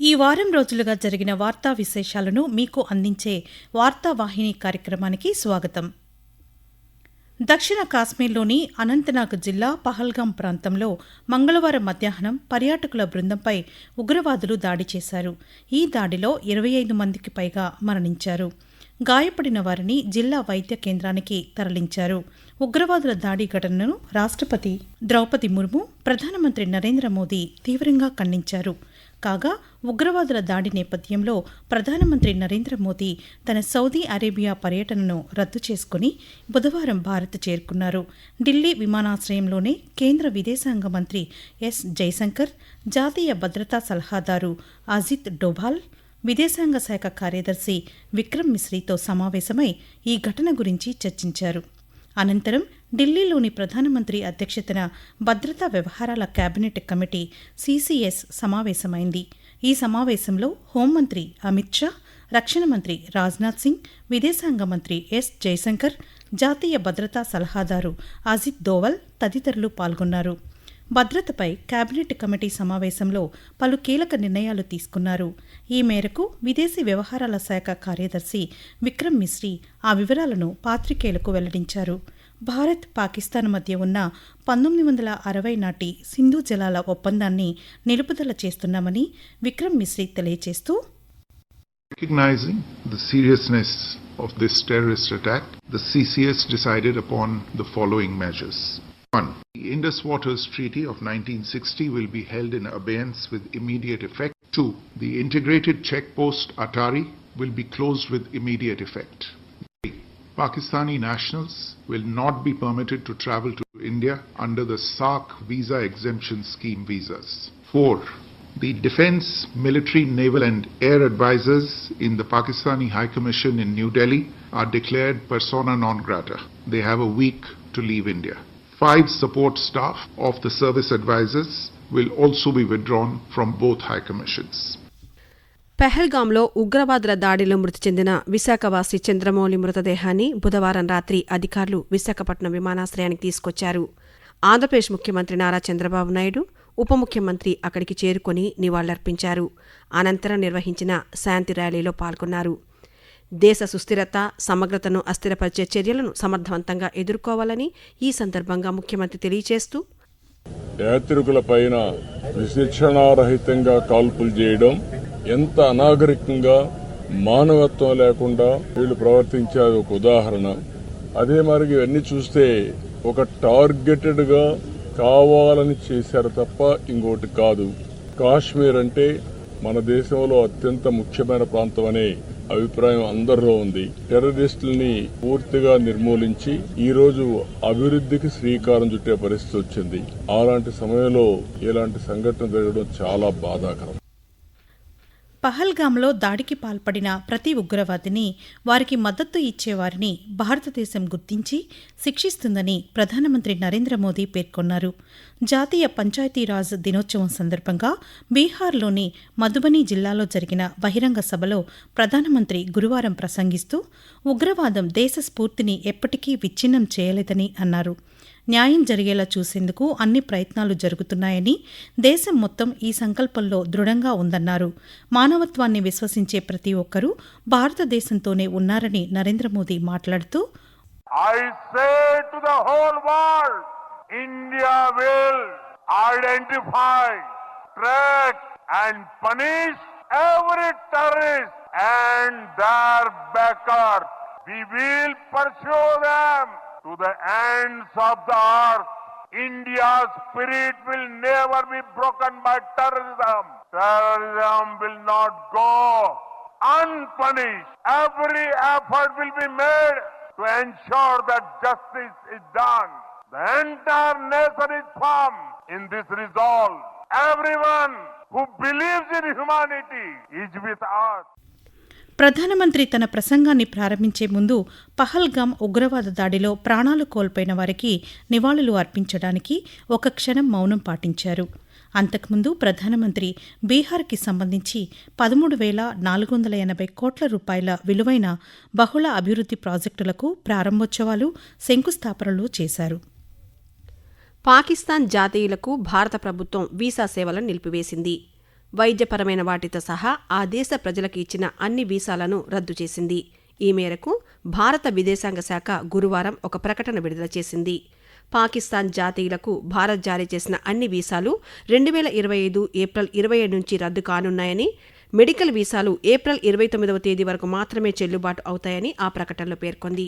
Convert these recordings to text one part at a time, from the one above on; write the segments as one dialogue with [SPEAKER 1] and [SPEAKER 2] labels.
[SPEAKER 1] ఈ వారం రోజులుగా జరిగిన వార్తా విశేషాలను మీకు అందించే వార్తావాహిని కార్యక్రమానికి స్వాగతం. దక్షిణ కాశ్మీర్లోని అనంతనాగ్ జిల్లా పహల్గాం ప్రాంతంలో మంగళవారం మధ్యాహ్నం పర్యాటకుల బృందంపై ఉగ్రవాదులు దాడి చేశారు. ఈ దాడిలో ఇరవై ఐదు మందికి పైగా మరణించారు. గాయపడిన వారిని జిల్లా వైద్య కేంద్రానికి తరలించారు. ఉగ్రవాదుల దాడి ఘటనను రాష్ట్రపతి ద్రౌపది ముర్ము ప్రధానమంత్రి నరేంద్ర మోదీ తీవ్రంగా ఖండించారు. కాగా ఉగ్రవాదుల దాడి నేపథ్యంలో ప్రధానమంత్రి నరేంద్ర మోదీ తన సౌదీ అరేబియా పర్యటనను రద్దు చేసుకుని బుధవారం భారత్ చేరుకున్నారు. ఢిల్లీ విమానాశ్రయంలోనే కేంద్ర విదేశాంగ మంత్రి ఎస్. జైశంకర్ జాతీయ భద్రతా సలహాదారు అజిత్ డోభాల్ విదేశాంగ శాఖ కార్యదర్శి విక్రమ్ మిశ్రీతో సమావేశమై ఈ ఘటన గురించి చర్చించారు. అనంతరం ఢిల్లీలోని ప్రధానమంత్రి అధ్యక్షతన భద్రతా వ్యవహారాల కేబినెట్ కమిటీ సీసీఎస్ సమావేశమైంది. ఈ సమావేశంలో హోంమంత్రి అమిత్ షా రక్షణ మంత్రి రాజ్నాథ్ సింగ్ విదేశాంగ మంత్రి ఎస్ జయశంకర్ జాతీయ భద్రతా సలహాదారు అజిత్ దోవల్ తదితరులు పాల్గొన్నారు. భద్రతపై కేబినెట్ కమిటీ సమావేశంలో పలు కీలక నిర్ణయాలు తీసుకున్నారు. ఈ మేరకు విదేశీ వ్యవహారాల శాఖ కార్యదర్శి విక్రమ్ మిశ్రీ ఆ వివరాలను పాత్రికేయులకు వెల్లడించారు. భారత్ పాకిస్తాన్ మధ్య ఉన్న పంతొమ్మిది వందల అరవై నాటి సింధు జలాల ఒప్పందాన్ని నిలుపుదల చేస్తున్నామని విక్రమ్ మిశ్రీ తెలియజేస్తూ
[SPEAKER 2] Recognizing the seriousness of this terrorist attack, the CCS decided upon the following measures. 1. The Indus Waters Treaty of 1960 will be held in abeyance with immediate effect. 2. The integrated checkpost Atari will be closed with immediate effect. 3. Pakistani nationals will not be permitted to travel to India under the SARC visa exemption scheme visas. 4. The defense, military, naval, and air advisors in the Pakistani High Commission in New Delhi are declared persona non grata. They have a week to leave India. Five support staff of the service advisors will also be withdrawn from both high commissions.
[SPEAKER 3] పెహల్గాంలో ఉగ్రవాదుల దాడిలో మృతి చెందిన విశాఖవాసి చంద్రమౌళి మృతదేహాన్ని బుధవారం రాత్రి అధికారులు విశాఖపట్నం విమానాశ్రయానికి తీసుకొచ్చారు. ఆంధ్రప్రదేశ్ ముఖ్యమంత్రి నారా చంద్రబాబు నాయుడు ఉప ముఖ్యమంత్రి అక్కడికి చేరుకొని నివాళులర్పించారు. అనంతరం నిర్వహించిన శాంతి ర్యాలీలో పాల్గొన్నారు. దేశ సుస్థిరత సమగ్రతను అస్థిరపరిచే చర్యలను సమర్థవంతంగా ఎదుర్కోవాలని ఈ సందర్భంగా ముఖ్యమంత్రి తెలియజేస్తూ
[SPEAKER 4] యాత్రికులపైన విశిక్షణారహితంగా కాల్పులు చేయడం ఎంత అనాగరికంగా మానవత్వం లేకుండా వీళ్ళు ప్రవర్తించారు ఒక ఉదాహరణ. అదే మరి ఇవన్నీ చూస్తే ఒక టార్గెటెడ్గా కావాలని చేశారు తప్ప ఇంకోటి కాదు. కాశ్మీర్ అంటే మన దేశంలో అత్యంత ముఖ్యమైన ప్రాంతం అనే అభిప్రాయం అందరిలో ఉంది. టెర్రరిస్టుల్ని పూర్తిగా నిర్మూలించి ఈ రోజు అభివృద్ధికి శ్రీకారం చుట్టే పరిస్థితి వచ్చింది. అలాంటి సమయంలో ఇలాంటి సంఘటన జరగడం చాలా బాధాకరం.
[SPEAKER 1] పహల్గాంలో దాడికి పాల్పడిన ప్రతి ఉగ్రవాదిని వారికి మద్దతు ఇచ్చేవారిని భారతదేశం గుర్తించి శిక్షిస్తుందని ప్రధానమంత్రి నరేంద్ర మోదీ పేర్కొన్నారు. జాతీయ పంచాయతీరాజ్ దినోత్సవం సందర్భంగా బీహార్లోని మధుబని జిల్లాలో జరిగిన బహిరంగ సభలో ప్రధానమంత్రి గురువారం ప్రసంగిస్తూ ఉగ్రవాదం దేశ స్ఫూర్తిని ఎప్పటికీ విచ్ఛిన్నం చేయలేదని అన్నారు. న్యాయం జరిగేలా చూసేందుకు అన్ని ప్రయత్నాలు జరుగుతున్నాయని దేశం మొత్తం ఈ సంకల్పంలో దృఢంగా ఉందన్నారు. మానవత్వాన్ని విశ్వసించే ప్రతి ఒక్కరూ భారతదేశంతోనే ఉన్నారని నరేంద్ర మోదీ మాట్లాడుతూ
[SPEAKER 5] I say to the whole world India will identify track and punish every terrorist and their backer we will pursue them to the ends of the earth. India's spirit will never be broken by terrorism. Terrorism will not go unpunished. Every effort will be made to ensure that justice is done. The entire nation is firm in this resolve. Everyone who believes in humanity is with us.
[SPEAKER 1] ప్రధానమంత్రి తన ప్రసంగాన్ని ప్రారంభించే ముందు పహల్గాం ఉగ్రవాద దాడిలో ప్రాణాలు కోల్పోయిన వారికి నివాళులు అర్పించడానికి ఒక క్షణం మౌనం పాటించారు. అంతకుముందు ప్రధానమంత్రి బీహార్కి సంబంధించి పదమూడు వేల నాలుగు వందల ఎనభై కోట్ల రూపాయల విలువైన బహుళ అభివృద్ధి ప్రాజెక్టులకు ప్రారంభోత్సవాలు శంకుస్థాపనలు చేశారు.
[SPEAKER 3] పాకిస్తాన్ జాతీయులకు భారత ప్రభుత్వం వీసా సేవలను నిలిపివేసింది. వైద్యపరమైన వాటితో సహా ఆ దేశ ప్రజలకు ఇచ్చిన అన్ని వీసాలను రద్దు చేసింది. ఈ మేరకు భారత విదేశాంగ శాఖ గురువారం ఒక ప్రకటన విడుదల చేసింది. పాకిస్తాన్ జాతీయులకు భారత్ జారీ చేసిన అన్ని వీసాలు రెండు వేల ఇరవై ఐదు ఏప్రిల్ ఇరవై ఏడు నుంచి రద్దు కానున్నాయని మెడికల్ వీసాలు ఏప్రిల్ ఇరవై తొమ్మిదవ తేదీ వరకు మాత్రమే చెల్లుబాటు అవుతాయని ఆ ప్రకటనలో పేర్కొంది.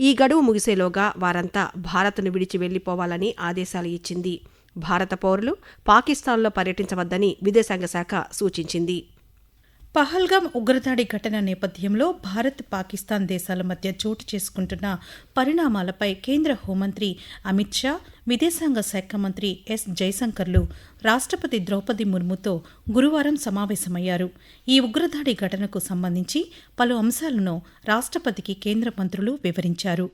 [SPEAKER 3] ఈ గడువు ముగిసేలోగా వారంతా భారత్ను విడిచి వెళ్ళిపోవాలని ఆదేశాలు ఇచ్చింది. భారత పౌరులు పాకిస్తాన్లో పర్యటించవద్దని విదేశాంగ శాఖ సూచించింది.
[SPEAKER 1] పహల్గాం ఉగ్రదాడి ఘటన నేపథ్యంలో భారత్ పాకిస్తాన్ దేశాల మధ్య చోటు చేసుకుంటున్న పరిణామాలపై కేంద్ర హోంమంత్రి అమిత్ షా విదేశాంగ శాఖ మంత్రి ఎస్ జైశంకర్లు రాష్ట్రపతి ద్రౌపది ముర్ముతో గురువారం సమావేశమయ్యారు. ఈ ఉగ్రదాడి ఘటనకు సంబంధించి పలు అంశాలను రాష్ట్రపతికి కేంద్ర మంత్రులు వివరించారు.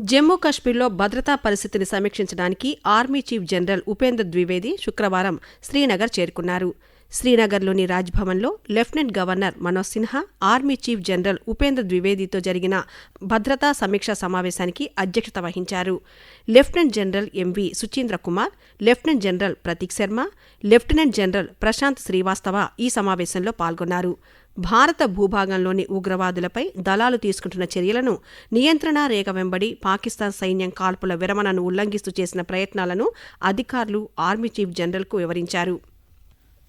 [SPEAKER 3] జమ్మూ కాశ్మీర్లో భద్రతా పరిస్థితిని సమీక్షించడానికి army chief general Upendra Dwivedi శుక్రవారం శ్రీనగర్ చేరుకున్నారు. శ్రీనగర్లోని రాజ్భవన్లో lieutenant governor Manoj Sinha army chief general Upendra ద్వివేదితో జరిగిన భద్రతా సమీక్షా సమావేశానికి అధ్యక్షత వహించారు. Lieutenant general MV Suchindra Kumar lieutenant general Prateek Sharma lieutenant general Prashant Srivastava ఈ సమావేశంలో పాల్గొన్నారు. భారత భూభాగంలోని ఉగ్రవాదులపై దళాలు తీసుకుంటున్న చర్యలను నియంత్రణ రేఖ వెంబడి పాకిస్తాన్ సైన్యం కాల్పుల విరమణను ఉల్లంఘిస్తూ చేసిన ప్రయత్నాలను అధికారులు ఆర్మీ చీఫ్ జనరల్కు వివరించారు.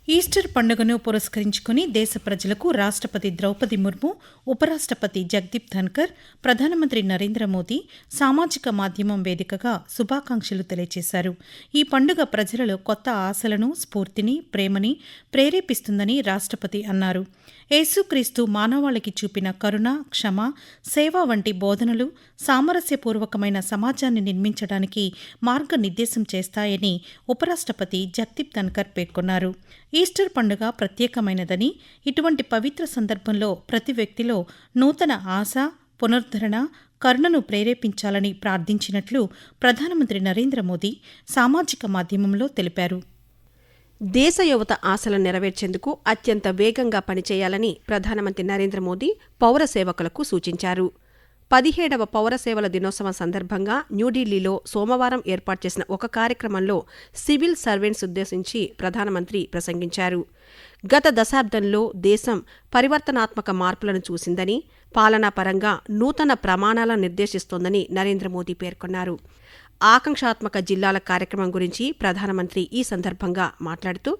[SPEAKER 1] ఈస్టర్ పండుగను పురస్కరించుకుని దేశ ప్రజలకు రాష్ట్రపతి ద్రౌపది ముర్ము ఉపరాష్ట్రపతి జగదీప్ ధన్కర్ ప్రధానమంత్రి నరేంద్ర మోదీ సామాజిక మాధ్యమం వేదికగా శుభాకాంక్షలు తెలియజేశారు ఈ పండుగ ప్రజలలో కొత్త ఆశలను స్ఫూర్తిని ప్రేమని ప్రేరేపిస్తుందని రాష్ట్రపతి అన్నారు. యేసుక్రీస్తు మానవాళికి చూపిన కరుణ క్షమ సేవ వంటి బోధనలు సామరస్యపూర్వకమైన సమాజాన్ని నిర్మించడానికి మార్గనిర్దేశం చేస్తాయని ఉపరాష్ట్రపతి జగదీప్ ధన్కర్ పేర్కొన్నారు. ఈస్టర్ పండుగ ప్రత్యేకమైనదని ఇటువంటి పవిత్ర సందర్భంలో ప్రతి వ్యక్తిలో నూతన ఆశ పునరుద్ధరణ కరుణను ప్రేరేపించాలని ప్రార్థించినట్లు ప్రధానమంత్రి నరేంద్ర మోదీ సామాజిక మాధ్యమంలో తెలిపారు.
[SPEAKER 3] దేశ యువత ఆశలను నెరవేర్చేందుకు అత్యంత వేగంగా పనిచేయాలని ప్రధానమంత్రి నరేంద్ర మోదీ పౌర సేవకులకు సూచించారు. పదిహేడవ పౌర సేవల దినోత్సవం సందర్భంగా న్యూఢిల్లీలో సోమవారం ఏర్పాటు చేసిన ఒక కార్యక్రమంలో సివిల్ సర్వెంట్స్ ఉద్దేశించి ప్రధానమంత్రి ప్రసంగించారు గత దశాబ్దంలో దేశం పరివర్తనాత్మక మార్పులను చూసిందని పాలనా పరంగా నూతన ప్రమాణాలను నిర్దేశిస్తోందని నరేంద్ర మోదీ పేర్కొన్నారు ఆకాంక్షాత్మక జిల్లాల కార్యక్రమం గురించి ప్రధానమంత్రి ఈ సందర్భంగా మాట్లాడుతూ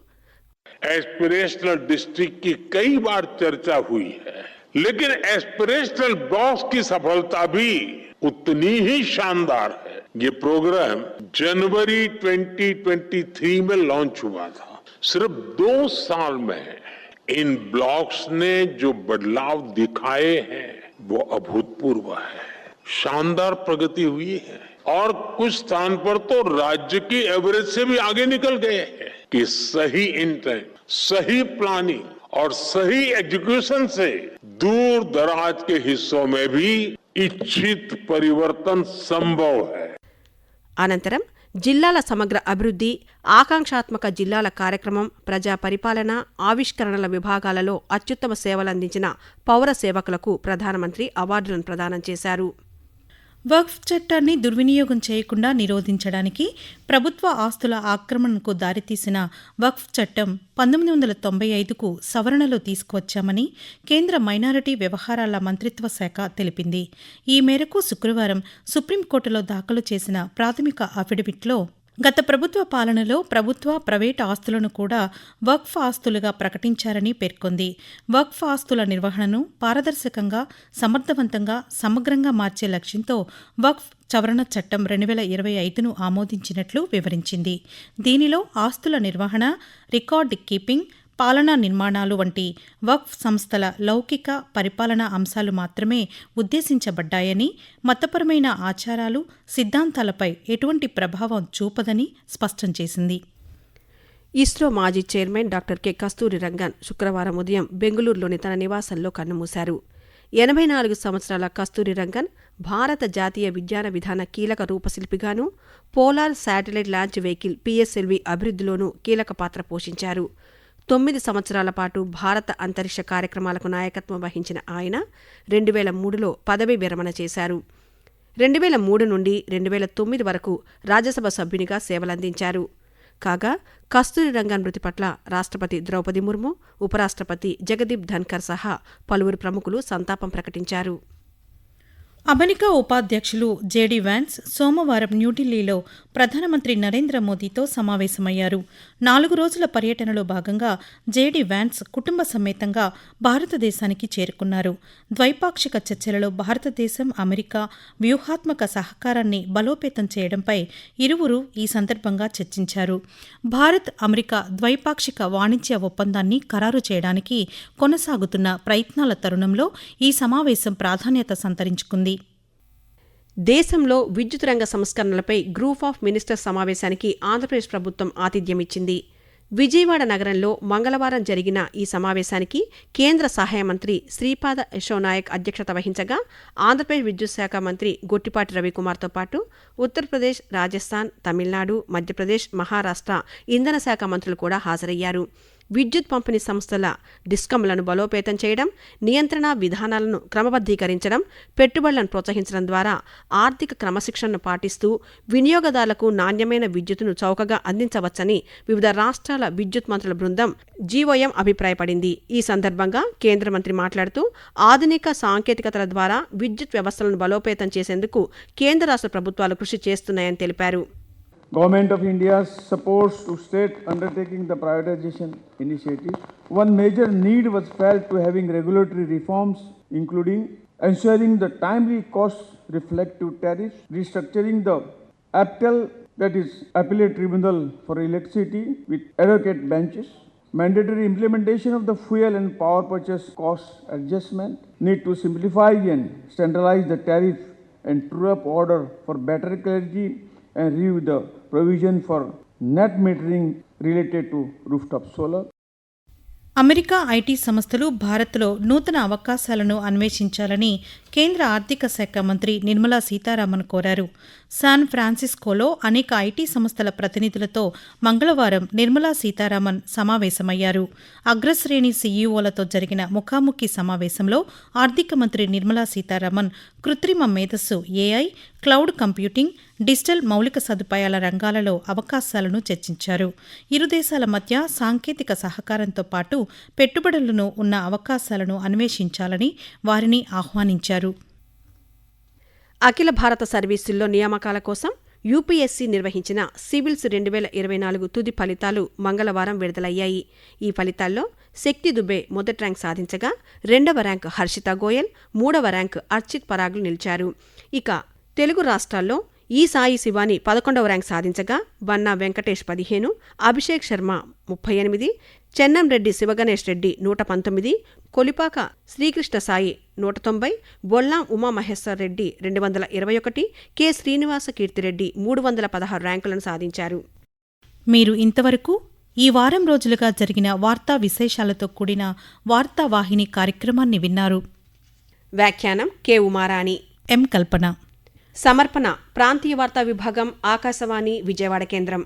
[SPEAKER 5] एस्पिरेशनल डिस्ट्रिक्ट की कई बार चर्चा हुई है लेकिन एस्पिरेशनल ब्लॉक्स की सफलता भी उतनी ही शानदार है। ये प्रोग्राम जनवरी 2023 में लॉन्च हुआ था। सिर्फ़ दो साल में इन ब्लॉक्स ने जो बदलाव दिखाए हैं, वो अभूतपूर्व है। शानदार प्रगति हुई है। और कुछ स्थान पर तो राज्य की एवरेज से भी आगे निकल गए हैं कि सही इंटेंट सही प्लानिंग और सही एग्जीक्यूशन से दूर दराज के हिस्सों में भी इच्छित परिवर्तन संभव है
[SPEAKER 3] అనంతరం జిల్లాల సమగ్ర అభివృద్ధి ఆకాంక్షాత్మక జిల్లాల కార్యక్రమం ప్రజా పరిపాలన ఆవిష్కరణల విభాగాలలో అత్యుత్తమ సేవలందించిన పౌర సేవకులకు ప్రధానమంత్రి అవార్డులను ప్రదానం చేశారు
[SPEAKER 1] వక్ఫ్ చట్టాన్ని దుర్వినియోగం చేయకుండా నిరోధించడానికి ప్రభుత్వ ఆస్తుల ఆక్రమణకు దారితీసిన వక్ఫ్ చట్టం పంతొమ్మిది వందల తొంభై ఐదుకు సవరణలు తీసుకువచ్చామని కేంద్ర మైనారిటీ వ్యవహారాల మంత్రిత్వ శాఖ తెలిపింది. ఈ మేరకు శుక్రవారం సుప్రీంకోర్టులో దాఖలు చేసిన ప్రాథమిక అఫిడవిట్లో గత ప్రభుత్వ పాలనలో ప్రభుత్వ ప్రైవేట్ ఆస్తులను కూడా వక్ఫ్ ఆస్తులుగా ప్రకటించారని పేర్కొంది. వక్ఫ్ ఆస్తుల నిర్వహణను పారదర్శకంగా సమర్థవంతంగా సమగ్రంగా మార్చే లక్ష్యంతో వక్ఫ్ సవరణ చట్టం రెండు వేల ఇరవై ఐదును ఆమోదించినట్లు వివరించింది. దీనిలో ఆస్తుల నిర్వహణ రికార్డ్ కీపింగ్ పాలనా నిర్మాణాలు వంటి వక్ఫ్ సంస్థల లౌకిక పరిపాలనా అంశాలు మాత్రమే ఉద్దేశించబడ్డాయని మతపరమైన ఆచారాలు సిద్ధాంతాలపై ఎటువంటి ప్రభావం చూపదని స్పష్టం చేసింది.
[SPEAKER 3] ఇస్రో మాజీ chairman doctor K. Kasturi Rangan శుక్రవారం ఉదయం బెంగళూరులోని తన నివాసంలో కన్నుమూశారు. ఎనభై నాలుగు సంవత్సరాల కస్తూరి రంగన్ భారత జాతీయ విజ్ఞాన విధాన కీలక రూపశిల్పిగాను polar satellite launch vehicle PSLV అభివృద్ధిలోనూ కీలక పాత్ర పోషించారు. తొమ్మిది సంవత్సరాల పాటు భారత అంతరిక్ష కార్యక్రమాలకు నాయకత్వం వహించిన ఆయన రెండు వేల మూడులో పదవీ విరమణ చేశారు. రెండు వేల మూడు నుండి రెండు వేల తొమ్మిది వరకు రాజ్యసభ సభ్యునిగా సేవలందించారు. కాగా కస్తూరి రంగన్ మృతి పట్ల రాష్ట్రపతి ద్రౌపది ముర్ము ఉపరాష్ట్రపతి జగదీప్ ధన్కర్ సహా పలువురు ప్రముఖులు సంతాపం ప్రకటించారు.
[SPEAKER 1] అమెరికా ఉపాధ్యక్షులు జేడీ వ్యాన్స్ సోమవారం న్యూఢిల్లీలో ప్రధానమంత్రి నరేంద్ర మోదీతో సమావేశమయ్యారు. నాలుగు రోజుల పర్యటనలో భాగంగా జేడీ వ్యాన్స్ కుటుంబ సమేతంగా భారతదేశానికి చేరుకున్నారు. ద్వైపాక్షిక చర్చలలో భారతదేశం అమెరికా వ్యూహాత్మక సహకారాన్ని బలోపేతం చేయడంపై ఇరువురు ఈ సందర్భంగా చర్చించారు. భారత్ అమెరికా ద్వైపాక్షిక వాణిజ్య ఒప్పందాన్ని ఖరారు చేయడానికి కొనసాగుతున్న ప్రయత్నాల తరుణంలో ఈ సమావేశం ప్రాధాన్యత సంతరించుకుంది.
[SPEAKER 3] దేశంలో విద్యుత్ రంగ సంస్కరణలపై గ్రూప్ ఆఫ్ మినిస్టర్స్ సమావేశానికి ఆంధ్రప్రదేశ్ ప్రభుత్వం ఆతిథ్యమిచ్చింది. విజయవాడ నగరంలో మంగళవారం జరిగిన ఈ సమావేశానికి కేంద్ర సహాయ మంత్రి శ్రీపాద యశోనాయక్ అధ్యక్షత వహించగా ఆంధ్రప్రదేశ్ విద్యుత్ శాఖ మంత్రి గొట్టిపాటి రవికుమార్తో పాటు ఉత్తరప్రదేశ్ రాజస్థాన్ తమిళనాడు మధ్యప్రదేశ్ మహారాష్ట్ర ఇంధన శాఖ మంత్రులు కూడా హాజరయ్యారు. విద్యుత్ పంపిణీ సంస్థల డిస్కమ్లను బలోపేతం చేయడం నియంత్రణ విధానాలను క్రమబద్ధీకరించడం పెట్టుబడులను ప్రోత్సహించడం ద్వారా ఆర్థిక క్రమశిక్షణను పాటిస్తూ వినియోగదారులకు నాణ్యమైన విద్యుత్తును చౌకగా అందించవచ్చని వివిధ రాష్ట్రాల విద్యుత్ మంత్రుల బృందం జీవోఎం అభిప్రాయపడింది. ఈ సందర్భంగా కేంద్ర మంత్రి మాట్లాడుతూ ఆధునిక సాంకేతికతల ద్వారా విద్యుత్ వ్యవస్థలను బలోపేతం చేసేందుకు కేంద్ర రాష్ట్ర ప్రభుత్వాలు కృషి చేస్తున్నాయని తెలిపారు.
[SPEAKER 6] Government of India supports to state undertaking the privatization initiative. One major need was felt to having regulatory reforms, including ensuring the timely cost reflective tariffs, restructuring the APTEL, that is Appellate Tribunal for Electricity with advocate benches, mandatory implementation of the fuel and power purchase cost adjustment, need to simplify and standardize the tariff and true up order for better clarity and review the provision for net metering related to rooftop solar.
[SPEAKER 1] America IT సంస్థలు భారత్లో నూతన అవకాశాలను అన్వేషించాలని కేంద్ర ఆర్థిక శాఖ మంత్రి నిర్మలా సీతారామన్ కోరారు. San ఫ్రాన్సిస్కోలో అనేక ఐటీ సంస్థల ప్రతినిధులతో మంగళవారం నిర్మలా సీతారామన్ సమావేశమయ్యారు. అగ్రశ్రేణి సీఈఓలతో జరిగిన ముఖాముఖి సమావేశంలో ఆర్థిక మంత్రి నిర్మలా సీతారామన్ కృత్రిమ మేధస్సు ఏఐ క్లౌడ్ కంప్యూటింగ్ డిజిటల్ మౌలిక సదుపాయాల రంగాలలో అవకాశాలను చర్చించారు. ఇరు దేశాల మధ్య సాంకేతిక సహకారంతో పాటు పెట్టుబడులను ఉన్న అవకాశాలను అన్వేషించాలని వారిని ఆహ్వానించారు.
[SPEAKER 3] అఖిల భారత సర్వీసుల్లో నియామకాల కోసం యూపీఎస్సీ నిర్వహించిన సివిల్స్ రెండు వేల ఇరవై నాలుగు తుది ఫలితాలు మంగళవారం విడుదలయ్యాయి. ఈ ఫలితాల్లో శక్తి దుబే మొదటి ర్యాంక్ సాధించగా రెండవ ర్యాంక్ హర్షిత గోయల్ మూడవ ర్యాంక్ అర్చిత్ పరాగ్లు నిలిచారు. ఇక తెలుగు రాష్ట్రాల్లో ఈ సాయి శివాని పదకొండవ ర్యాంక్ సాధించగా బన్నా వెంకటేష్ పదిహేను అభిషేక్ శర్మ ముప్పై ఎనిమిది చెన్నంరెడ్డి శివగణేష్ రెడ్డి నూట పంతొమ్మిది కొలిపాక శ్రీకృష్ణ సాయి నూట తొంభై బొల్లాం ఉమామహేశ్వర్ రెడ్డి రెండు వందల ఇరవై ఒకటి కె. శ్రీనివాస కీర్తిరెడ్డి మూడు వందల పదహారు ర్యాంకులను సాధించారు.
[SPEAKER 1] మీరు ఇంతవరకు ఈ వారం రోజులుగా జరిగిన వార్తా విశేషాలతో కూడిన వార్తావాహిని కార్యక్రమాన్ని విన్నారు.
[SPEAKER 3] వ్యాఖ్యానం కె. ఉమారాణి.
[SPEAKER 1] ఎం. కల్పన.
[SPEAKER 3] సమర్పణ ప్రాంతీయ వార్తా విభాగం ఆకాశవాణి విజయవాడ కేంద్రం.